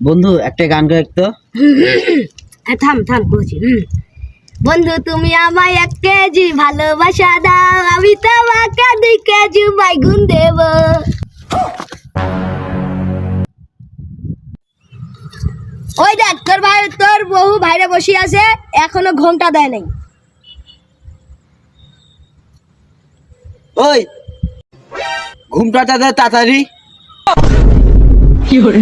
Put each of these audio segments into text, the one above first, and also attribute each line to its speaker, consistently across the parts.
Speaker 1: বন্ধু একটা গান গায় তো।
Speaker 2: হ্যাঁ, থাম থাম বলছি বন্ধু তুমি আমায় এক কেজি ভালোবাসা দাও আমি তোমাকে দুই কেজি বাইগুন দেব। ওই দেখ তোর ভাই তোর বহু ভাইরে বসে আছে এখনও ঘণ্টা দেয় নাই।
Speaker 1: ওই ঘুমটা দে করে?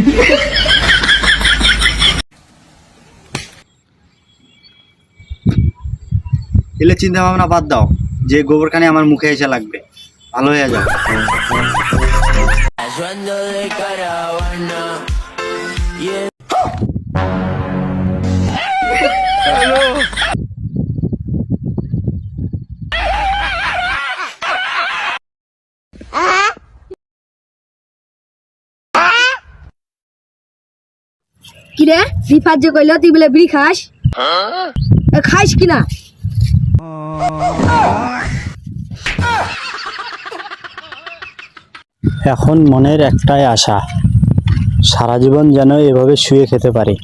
Speaker 3: এলে চিন্তা ভাবনা বাদ দাও যে গোবরখানে আমার মুখে এসে লাগবে। ভালো হয়ে যাও।
Speaker 2: কি রে রিফাত যে কইলো, তুই বলে বিড়ি খাস? খাইস কিনা?
Speaker 4: এখন মনের একটাই আশা, সারা জীবন যেন এভাবে শুয়ে খেতে পারি।